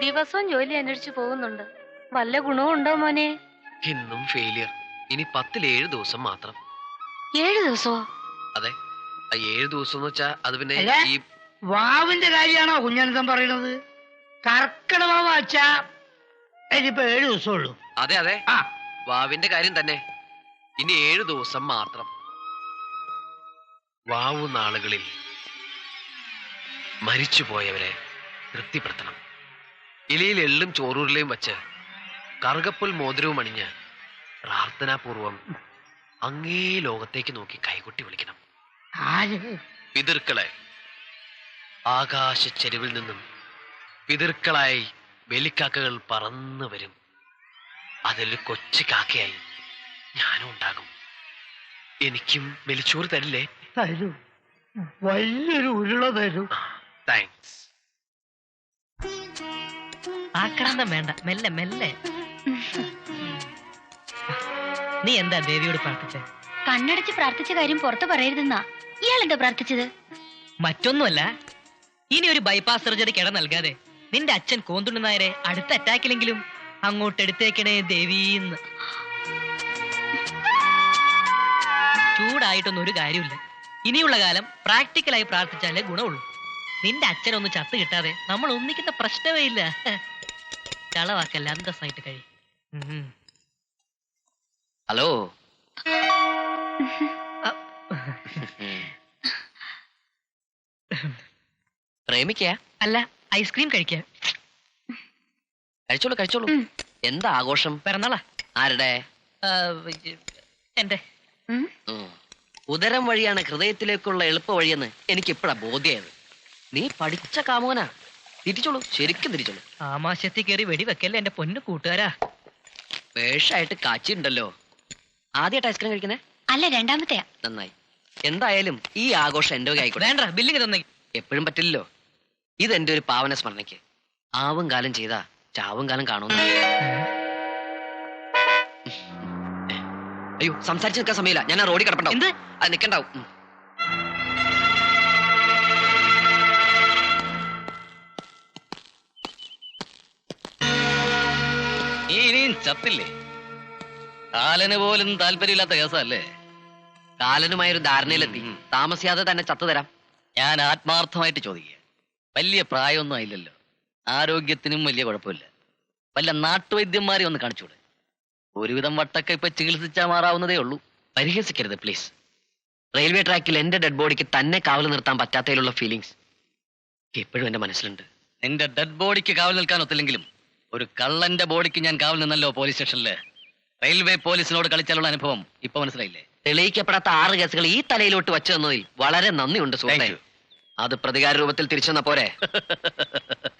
ദിവസവും ജോലി അന്വേഷിച്ചു പോകുന്നുണ്ട്. വല്ല ഗുണവും ഉണ്ടോ മോനെ? എന്നും ഫെയിലിയർ ഇനി പത്തിൽ ഏഴ് ദിവസം മാത്രം. ഏഴ് ദിവസമോ അതെ. ആ ഏഴ് ദിവസം എന്ന് വെച്ചാ അത് പിന്നെ അല്ല. ഈ വാവിന്റെ കാര്യമാണോ കുഞ്ഞനന്തം പറയുന്നത്? കർക്കിടക വച്ചാ ഇതിപ്പോ ഏഴു ദിവസമുള്ളൂ അതെ അതെ. ആ. വാവിന്റെ കാര്യം തന്നെ. ഇനി ഏഴ് ദിവസം മാത്രം. വാവു നാളുകളിൽ മരിച്ചുപോയവരെ തൃപ്തിപ്പെടുത്തണം. ഇലയിൽ എള്ളും ചോറൂരിലെയും വച്ച് കറുകപ്പുൽ മോതിരവും അണിഞ്ഞ് പ്രാർത്ഥനാപൂർവം അങ്ങേ ലോകത്തേക്ക് നോക്കി കൈകൊട്ടി വിളിക്കണം. പിതൃക്കളെ ആകാശ ചെരുവിൽ നിന്നും പിതൃക്കളായി വെലിക്കാക്കകൾ പറന്നു വരും. അതിൽ കൊച്ചു കാക്കയായി ഞാനും ഉണ്ടാകും. എനിക്കും വെലിച്ചോറ് തരില്ലേ? തരൂ. വലിയൊരു ഉരുള തരൂ. താങ്ക്സ് ആക്രാന്തം വേണ്ട. മെല്ലെ മെല്ലെ. നീ എന്താ ദേവിയോട് പ്രാർത്ഥിച്ചേ? കണ്ണടച്ച് പ്രാർത്ഥിച്ച കാര്യം പുറത്തു പറയരുതെന്നാ. ഇയാൾ എന്താ പ്രാർത്ഥിച്ചത്? മറ്റൊന്നുമല്ല ഇനി ഒരു ബൈപ്പാസ് സർജറി കിട നൽകാതെ നിന്റെ അച്ഛൻ കോന്തുണ്ണി നായരെ അടുത്ത അറ്റാക്കിലെങ്കിലും അങ്ങോട്ട് എടുത്തേക്കണേ ദേവീന്ന്. ചൂടായിട്ടൊന്നും ഒരു കാര്യമില്ല. ഇനിയുള്ള കാലം പ്രാക്ടിക്കലായി പ്രാർത്ഥിച്ചാലേ ഗുണമുള്ളൂ. നിന്റെ അച്ഛനൊന്ന് ചത്ത് കിട്ടാതെ നമ്മൾ ഒന്നിക്കുന്ന പ്രശ്നമേ ഇല്ല. ചളവാക്കല്ല അന്തസ്സായിട്ട് കഴി. ഹലോ? പ്രേമിക്ക അല്ല ഐസ്ക്രീം കഴിക്കാൻ കഴിച്ചോളൂ കഴിച്ചോളൂ. എന്താ ആഘോഷം? പിറന്നാളാ. ആരുടെ? എന്റെ. ഉദരം വഴിയാണ് ഹൃദയത്തിലേക്കുള്ള എളുപ്പ വഴിയെന്ന് എനിക്ക് ഇപ്പഴാ ബോധ്യായത്. നീ പഠിച്ച കാമോനാ തിരിച്ചോളൂ ശരിക്കും തിരിച്ചോളൂ. ആമാശത്തിൽ കയറി വെടിവെക്കല്ലേ എന്റെ പൊന്നു കൂട്ടുകാരാ? വേഷായിട്ട് കാച്ചിണ്ടല്ലോ. ആദ്യമായിട്ട് ഐസ്ക്രീം കഴിക്കുന്നേ? അല്ല രണ്ടാമത്തെയാ. നന്നായി. എന്തായാലും ഈ ആഘോഷം എന്റെ വക ആയിക്കോട്ടെ വേണ്ട ബില്ലിങ് തന്നെ. എപ്പോഴും പറ്റില്ലല്ലോ. ഇത് എന്റെ ഒരു പാവന സ്മരണയ്ക്ക്. ആവും കാലം ചെയ്താ ചാവും കാലം കാണുന്നു അയ്യോ സംസാരിച്ചു നിൽക്കാൻ സമയമില്ല. ഞാൻ ആ റോഡിൽ കിടപ്പുണ്ടാവും. എന്ത്? അത് നിക്കണ്ടാവും. നീ ഇനിയും ചത്തില്ലേ? കാലന് പോലും താല്പര്യമില്ലാത്ത കേസല്ലേ? കാലനുമായൊരു ധാരണയിലെത്തി. ഉം. താമസിയാതെ തന്നെ ചത്തുതരാം. ഞാൻ ആത്മാർത്ഥമായിട്ട് ചോദിക്കുക. വലിയ പ്രായമൊന്നും ആയില്ലല്ലോ. ആരോഗ്യത്തിനും വലിയ കുഴപ്പമില്ല. വല്ല നാട്ടുവൈദ്യന്മാരെ ഒന്ന് കാണിച്ചൂടെ? ഒരുവിധം വട്ടൊക്കെ ഇപ്പൊ ചികിത്സിച്ചാൽ മാറാവുന്നതേ ഉള്ളൂ. പരിഹസിക്കരുത് പ്ലീസ് റെയിൽവേ ട്രാക്കിൽ എന്റെ ഡെഡ് ബോഡിക്ക് തന്നെ കാവൽ നിർത്താൻ പറ്റാത്തതിലുള്ള ഫീലിങ്സ് എപ്പോഴും എന്റെ മനസ്സിലുണ്ട്. നിന്റെ ഡെഡ് ബോഡിക്ക് കാവൽ നിൽക്കാൻ ഒത്തില്ലെങ്കിലും ഒരു കള്ളന്റെ ബോഡിക്ക് ഞാൻ കാവൽ നിന്നല്ലോ പോലീസ് സ്റ്റേഷനിൽ. റെയിൽവേ പോലീസിനോട് കളിച്ചാലുള്ള അനുഭവം ഇപ്പൊ മനസ്സിലായില്ലേ? തെളിയിക്കപ്പെടാത്ത ആറ് കേസുകൾ ഈ തലയിലോട്ട് വച്ചു തന്നതിൽ വളരെ നന്ദിയുണ്ട് സുഹൃത്തെ. Thank അത് പ്രതികാര രൂപത്തിൽ തിരിച്ചെന്ന പോരെ?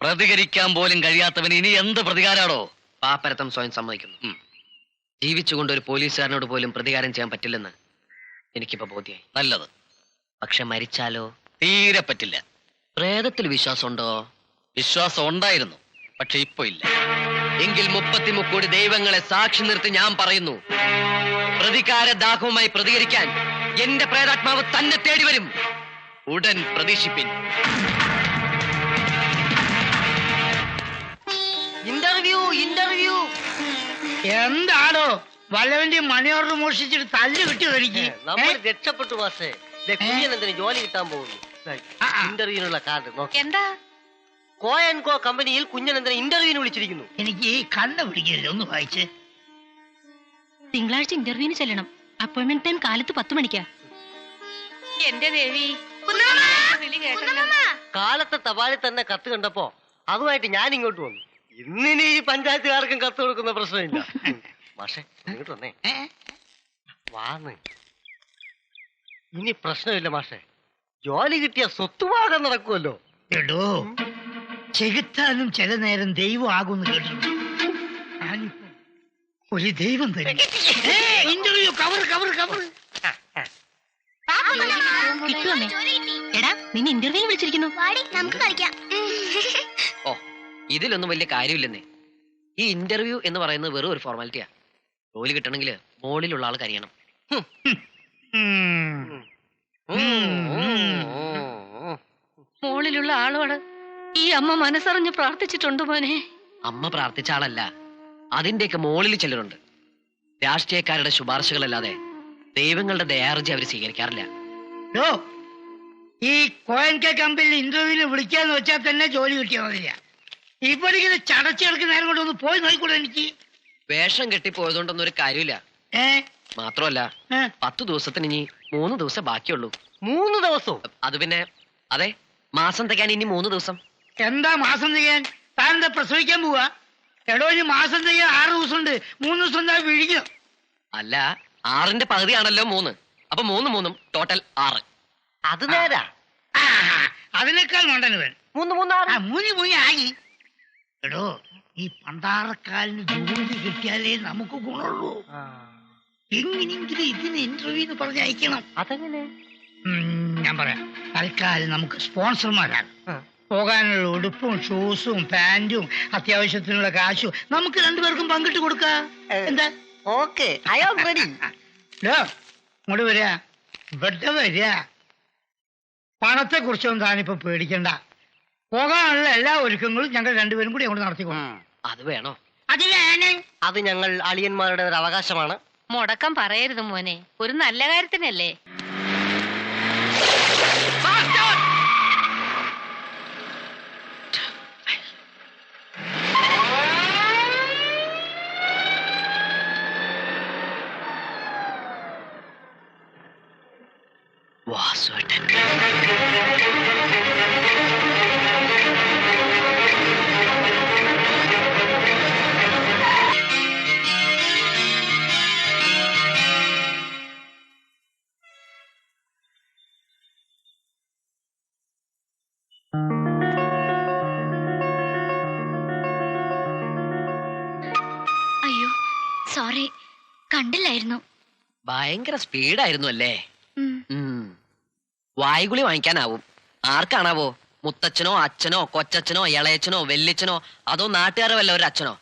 പ്രതികരിക്കാൻ പോലും കഴിയാത്തവന് ഇനി എന്ത് പ്രതികാരാണോ പാപ്പരത്തം സ്വയം സമ്മതിക്കുന്നു. ഉം. ജീവിച്ചുകൊണ്ട് ഒരു പോലീസുകാരനോട് പോലും പ്രതികാരം ചെയ്യാൻ പറ്റില്ലെന്ന് എനിക്കിപ്പോ ബോധ്യായി. നല്ലത്. പക്ഷെ മരിച്ചാലോ? തീരെ പറ്റില്ല. പ്രേതത്തിൽ വിശ്വാസമുണ്ടോ? വിശ്വാസം ഉണ്ടായിരുന്നു. പക്ഷെ ഇപ്പൊ ഇല്ല. എങ്കിൽ മുപ്പത്തിമുക്കോടി ദൈവങ്ങളെ സാക്ഷി നിർത്തി ഞാൻ പറയുന്നു പ്രതികാര ദാഹവുമായി പ്രതികരിക്കാൻ എന്റെ പ്രേതാത്മാവ് തന്നെ തേടി വരും. ഉടൻ പ്രതീക്ഷിപ്പിൻ. ഇന്റർവ്യൂ ഇന്റർവ്യൂ എന്താണോ? വല്ലവന്റെ മണിയോട് മോഷിച്ചിട്ട് തല്ല് കിട്ടിയോ എനിക്ക്? നമ്മൾ? രക്ഷപ്പെട്ടു മാസേ കുഞ്ഞനെന്തിന് ജോലി കിട്ടാൻ പോകുന്നു. ഇന്റർവ്യൂവിനുള്ള കാർഡ് എന്താ? കോ ആൻഡ് കോ കമ്പനിയിൽ കുഞ്ഞനെന്തിന് ഇന്റർവ്യൂവിന് വിളിച്ചിരിക്കുന്നു. എനിക്ക് ഈ കണ്ണ് പിടിക്കില്ല ഒന്ന് വായിച്ച്. തിങ്കളാഴ്ച ഇന്റർവ്യൂവിന് ചെല്ലണം. അപ്പോയിന്റ്മെന്റ് ടൈം കാലത്ത് പത്ത് മണിക്കാ. എന്റെ ദേവി വിളി കേട്ടല്ലോ. കാലത്തെ തപാലിൽ തന്നെ കത്ത് കണ്ടപ്പോ അതുമായിട്ട് ഞാൻ ഇങ്ങോട്ട് വന്നു. ഇന്നിനി ഈ പഞ്ചായത്തുകാർക്കും കത്ത് കൊടുക്കുന്ന പ്രശ്നമില്ല. മാഷെ ഇങ്ങോട്ട് വന്നേ? വാന്ന്. ഇനി പ്രശ്നമില്ല മാഷെ. ജോലി കിട്ടിയ സ്വത്തുവാകം നടക്കുമല്ലോ എടോ. ചെകുത്താനും ചില നേരം ദൈവം ആകുമെന്ന് കേട്ടിട്ടുണ്ട്. ഞാനിപ്പോ ഒരു ദൈവം തരും. ഇന്റർവ്യൂ കവർ കവർ കവർ കിട്ടുവമ്മേ എടാ നിന്നെ ഇന്റർവ്യൂവിന് വിളിച്ചിരിക്കുന്നു. നമുക്ക് കളിക്കാം. ഓ ഇതിലൊന്നും വലിയ കാര്യമില്ലെന്നേ. ഈ ഇന്റർവ്യൂ എന്ന് പറയുന്നത് വെറും ഒരു ഫോർമാലിറ്റിയാ ജോലി കിട്ടണമെങ്കിൽ മുകളിലുള്ള ആൾ അറിയണം ഉം. മോളിലുള്ള ആളുമാണ് ഈ അമ്മ മനസ്സറിഞ്ഞ് പ്രാർത്ഥിച്ചിട്ടുണ്ട് മോനെ. അമ്മ പ്രാർത്ഥിച്ച ആളല്ല. അതിന്റെയൊക്കെ മുകളിൽ ചിലരുണ്ട്. രാഷ്ട്രീയക്കാരുടെ ശുപാർശകളല്ലാതെ ദൈവങ്ങളുടെ ദയാർജി അവർ സ്വീകരിക്കാറില്ല. ഈ കോയൻകെ കമ്പനിയിൽ ഇന്റർവ്യൂവിന് വിളിക്കാന്ന് വെച്ചാൽ തന്നെ ജോലി കിട്ടിയ മതില്ല ഇപ്പോഴെങ്കിലും ചടച്ചെടുക്കുന്ന നേരം കൊണ്ട് ഒന്ന് പോയി നോക്കൂടെ എനിക്ക്? വേഷം കെട്ടി കെട്ടിപ്പോയതുകൊണ്ടൊന്നും ഒരു കാര്യമില്ല. ഏ? മാത്രമല്ല ഏ? പത്ത് ദിവസത്തിന് ഇനി മൂന്ന് ദിവസം ബാക്കിയുള്ളൂ. മൂന്ന് ദിവസവും? അത് പിന്നെ അതെ മാസം തികയാൻ ഇനി മൂന്ന് ദിവസം. എന്താ മാസം ചെയ്യാൻ? താൻ എന്താ പ്രസവിക്കാൻ പോവാ? എടോ ഇനി മാസം ചെയ്യാൻ ആറ് ദിവസം ഉണ്ട് മൂന്ന് ദിവസം എന്താ വിഴിഞ്ഞു. അല്ല ആറിന്റെ പകുതിയാണല്ലോ മൂന്ന്. അപ്പൊ മൂന്ന് മൂന്നും ടോട്ടൽ ആറ്. അത് നേരാ. ആ, അതിനേക്കാൾ വേണ്ടന് വേണം. മൂന്ന് മൂന്നാറ്. ആ മുനി മൂന്ന് ആയി. എടോ ഈ പണ്ടാറക്കാലിന് ജോലി കിട്ടിയാലേ നമുക്ക് ഗുണമുള്ളൂ. എങ്ങനെയെങ്കിലും ഇതിന് ഇന്റർവ്യൂന്ന് പറഞ്ഞ് അയക്കണം. അതെങ്ങനെ? ഉം, ഞാൻ പറയാം. തൽക്കാലം നമുക്ക് സ്പോൺസർമാരാണ്. പോകാനുള്ള ഉടുപ്പും ഷൂസും പാന്റും അത്യാവശ്യത്തിനുള്ള കാശും നമുക്ക് രണ്ടുപേർക്കും പങ്കിട്ട് കൊടുക്കാം. എന്താ? ഓക്കെ ഐ ആം റെഡി ഡോ ഇങ്ങോട്ട് വരിക ഇവിടെ വരിക പണത്തെ കുറിച്ചൊന്നും താനിപ്പോ പേടിക്കണ്ട. പോകാനുള്ള എല്ലാ ഒരുക്കങ്ങളും ഞങ്ങൾ രണ്ടുപേരും കൂടി അങ്ങോട്ട് നടത്തിക്കോളാം. അത് വേണോ? അത് വേണം. അത് ഞങ്ങൾ അളിയന്മാരുടെ ഒരു അവകാശമാണ്. മുടക്കം പറയരുത് മോനെ. ഒരു നല്ല കാര്യത്തിനല്ലേ? വാസുവേട്ടൻ അയ്യോ സോറി കണ്ടില്ലായിരുന്നു ഭയങ്കര സ്പീഡായിരുന്നു അല്ലേ ഉം. ഉം. വായുകുളി വാങ്ങിക്കാനാവും. ആർക്കാണാവോ? മുത്തച്ഛനോ അച്ഛനോ കൊച്ചച്ഛനോ ഇളയച്ചനോ വെല്ലിച്ചനോ അതോ നാട്ടുകാരോ വല്ല ഒരു അച്ഛനോ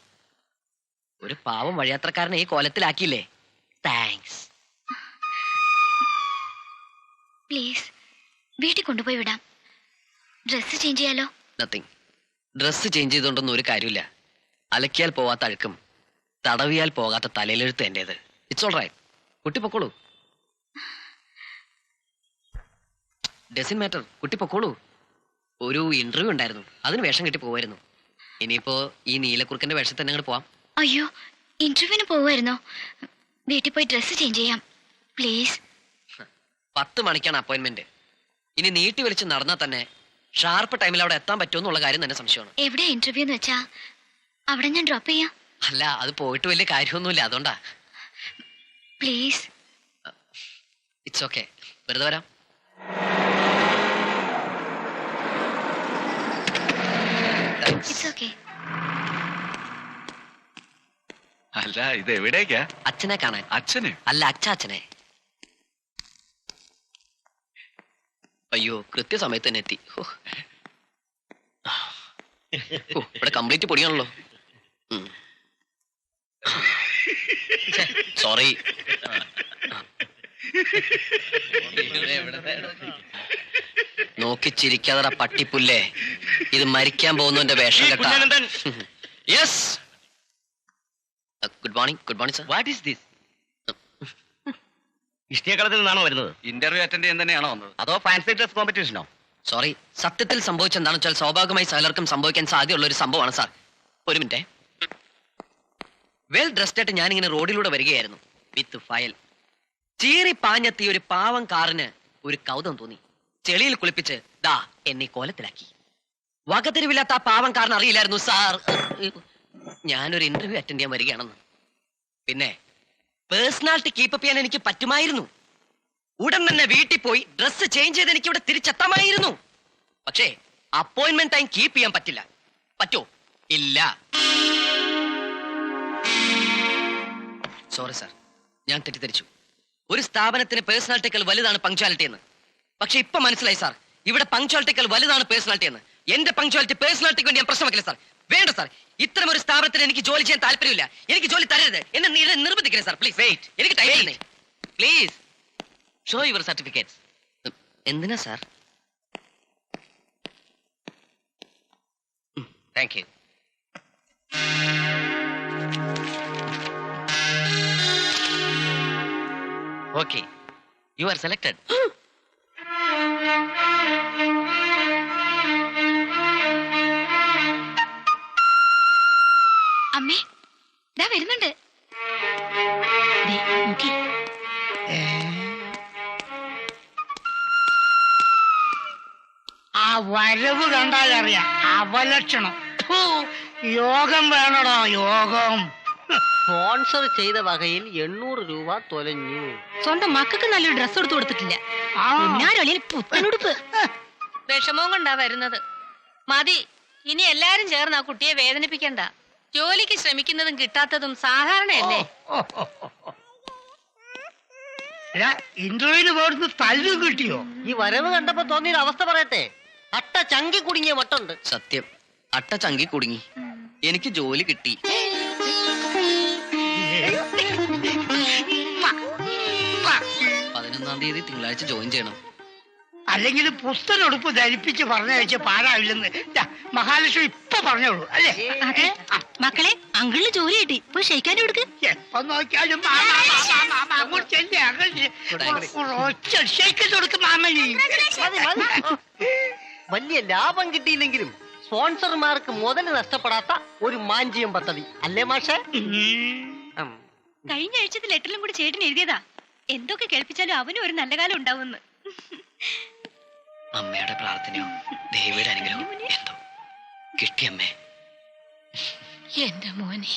ഒരു പാവം വഴിയാത്രക്കാരനെ ഈ കോലത്തിലാക്കിയില്ലേ? താങ്ക്സ് പ്ലീസ് വീട്ടിൽ കൊണ്ടുപോയി വിടാം. ഡ്രസ്സ് ചേഞ്ച് ചെയ്യാലോ? നത്തിങ് ഡ്രസ്സ് ചേഞ്ച് ചെയ്തുകൊണ്ടൊന്നും ഒരു കാര്യമില്ല. അലക്കിയാൽ പോവാത്ത അഴുക്കും തടവിയാൽ പോകാത്ത തലയിലെഴുത്ത് എന്റേത്. ഇറ്റ്സ് ഓൾ റൈറ്റ് കുട്ടി പൊക്കോളൂ. ഡസിൻ മാറ്റർ കുട്ടി പൊക്കോളൂ. ഒരു ഇന്റർവ്യൂ ഉണ്ടായിരുന്നു. അതിന് വേഷം കെട്ടി പോവായിരുന്നു. ഇനിയിപ്പോ ഈ നീലക്കുറുക്കന്റെ വേഷത്തിൽ തന്നെ അങ്ങോട്ട് പോവാം. അയ്യോ ഇന്റർവ്യൂവിന് പോവായിരുന്നോ? വീട്ടിൽ പോയി ഡ്രസ്സ് ചേഞ്ച് ചെയ്യാം. പ്ലീസ് പത്ത് മണിക്കാണ് അപ്പോയിന്റ്മെന്റ് ഇനി നീട്ടി വലിച്ച് നടന്നാൽ തന്നെ ഷാർപ്പ് ടൈമിൽ അവിടെ എത്താൻ പറ്റുമെന്നുള്ള കാര്യം തന്നെ സംശയമാണ്. എവിടെ ഇന്റർവ്യൂ എന്ന് വെച്ചാ? അവിടെ ഞാൻ ഡ്രോപ്പ് ചെയ്യാം. അല്ല അത് പോയിട്ട് വലിയ കാര്യമൊന്നുമില്ല. അതുകൊണ്ടാ. പ്ലീസ് ഇറ്റ്സ് ഓക്കെ വെറുതെ വരാം ഇറ്റ്സ് ഓക്കെ അല്ല ഇത് എവിടേക്കാ? അച്ഛനെ കാണാൻ. അച്ഛനെ? അല്ല അച്ഛാച്ചനെ അയ്യോ കൃത്യസമയത്ത് തന്നെ എത്തി ഇവിടെ കംപ്ലീറ്റ് പൊടിയാണല്ലോ. സോറി നോക്കി ചിരിക്കാതട പട്ടിപ്പുല്ലേ? ഇത് മരിക്കാൻ പോകുന്നതിന്റെ വേഷം കേട്ടാ. Yes good morning good morning sir what is this ഇഷ്ടിയക്കളത്തിൽ നിന്നാണോ വരുന്നത്? ഇന്റർവ്യൂ അറ്റൻഡ് ചെയ്യാൻ തന്നെയാണോ വന്നത്? അതോ ഫാൻസി ഡ്രസ് കോമ്പറ്റീഷനോ സോറി സത്യത്തിൽ സംഭവിച്ചെന്താണെന്ന് വെച്ചാൽ സ്വാഭാവികമായി സകലർക്കും സംഭവിക്കാൻ സാധ്യതയുള്ള ഒരു സംഭവമാണ് സാർ ഒരു മിനിറ്റ്. വെൽ ഡ്രസ്ഡ് ആയിട്ട് ഞാനിങ്ങനെ റോഡിലൂടെ വരികയായിരുന്നു. വിത്ത് ഫയൽ ചീറി പാഞ്ഞെത്തിയ ഒരു പാവം കാറിന് ഒരു കൗതം തോന്നി. ചെളിയിൽ കുളിപ്പിച്ച് ദാ എന്നെ കോലത്തിലാക്കി. വകതിരിവില്ലാത്ത ആ പാവം കാരണം അറിയില്ലായിരുന്നു സാർ. ഞാനൊരു ഇന്റർവ്യൂ അറ്റൻഡ് ചെയ്യാൻ വരികയാണെന്ന്. പിന്നെ പേഴ്സണാലിറ്റി കീപ്പ് ചെയ്യാൻ എനിക്ക് പറ്റുമായിരുന്നു. ഉടൻ തന്നെ വീട്ടിൽ പോയി ഡ്രസ്സ് ചേഞ്ച് ചെയ്ത് എനിക്ക് ഇവിടെ തിരിച്ചെത്താമായിരുന്നു. പക്ഷേ അപ്പോയിന്റ്മെന്റ് ടൈം കീപ്പ് ചെയ്യാൻ പറ്റില്ല. പറ്റോ? ഇല്ല. സോറി സാർ ഞാൻ തെറ്റിദ്ധരിച്ചു. ഒരു സ്ഥാപനത്തിന് പേഴ്സണാലിറ്റിക്കൽ വലുതാണ് പങ്ക്ച്വാലിറ്റി എന്ന്. പക്ഷെ ഇപ്പൊ മനസ്സിലായി സാർ. ഇവിടെ പങ്ക്ച്വാലിറ്റിക്കൽ വലുതാണ് പേഴ്സണാലിറ്റി എന്ന്. എന്റെ പങ്ക്ച്വാലിറ്റി പേഴ്സണാലിറ്റിക്ക് വേണ്ടി ഞാൻ പ്രശ്നം വെക്കില്ല സാർ. വേണ്ട സാർ. ഇത്തരം ഒരു സ്ഥാപനത്തിന് എനിക്ക് ജോലി ചെയ്യാൻ താല്പര്യമില്ല. എനിക്ക് ജോലി തരരുത്. എന്നെ നിർബന്ധിക്കരുത് സാർ. പ്ലീസ് വെയിറ്റ് എനിക്ക് time please show your certificates എന്തിനാ sir? Thank you okay you are selected നോക്കി? ആ വരവ് കണ്ടാലറിയാം അവലക്ഷണം. യോഗം വേണടോ യോഗം. സ്പോൺസർ ചെയ്ത വകയിൽ എണ്ണൂറ് രൂപ തൊലഞ്ഞു. സ്വന്തം മക്കൾക്ക് നല്ലൊരു ഡ്രസ് എടുത്തു കൊടുത്തിട്ടില്ല. പുത്തനുടുപ്പ്. വിഷമവും കൊണ്ടാ വരുന്നത്. മതി ഇനി എല്ലാരും ചേർന്ന് ആ കുട്ടിയെ വേദനിപ്പിക്കണ്ട. ജോലിക്ക് ശ്രമിക്കുന്നതും കിട്ടാത്തതും സാധാരണയല്ലേ? ഇന്റർവ്യൂവിന് പോയിട്ട് തല്ലും കിട്ടിയോ? ഈ വരവ് കണ്ടപ്പോ തോന്നിയ അവസ്ഥ പറയട്ടെ. അട്ട ചങ്കി കുടുങ്ങിയ മട്ടുണ്ട് സത്യം. അട്ട ചങ്കി കുടുങ്ങി. എനിക്ക് ജോലി കിട്ടി. പതിനൊന്നാം തീയതി തിങ്കളാഴ്ച ജോയിൻ ചെയ്യണം. അല്ലെങ്കിൽ പുസ്തകടുപ്പ് ധരിപ്പിച്ച് പറഞ്ഞയച്ച പാടാവില്ലെന്ന് മഹാലക്ഷ്മി ഇപ്പൊ പറഞ്ഞോളൂ അല്ലേ? മക്കളെ അങ്കിളിന് ജോലി കിട്ടി. പോയി ഷെയ്ക്കാൻ കൊടുക്ക്. എപ്പോ നോക്കിയാലും. വലിയ ലാഭം കിട്ടിയില്ലെങ്കിലും സ്പോൺസർമാർക്ക് മുതൽ നഷ്ടപ്പെടാത്ത ഒരു മാഞ്ചിയം പദ്ധതി. അല്ലേ മാഷേ. കഴിഞ്ഞ ആഴ്ചത്തെ ലെറ്ററിലും കൂടി ചേട്ടൻ എഴുതിയതാ. എന്തൊക്കെ കേൾപ്പിച്ചാലും അവനും ഒരു നല്ല കാലം ഉണ്ടാവുമെന്ന്. അമ്മയുടെ പ്രാർത്ഥനയോ ദേവിയുടെ അനുഗ്രഹം എന്തോ. കിട്ടിയമ്മേ എന്റെ മോനെ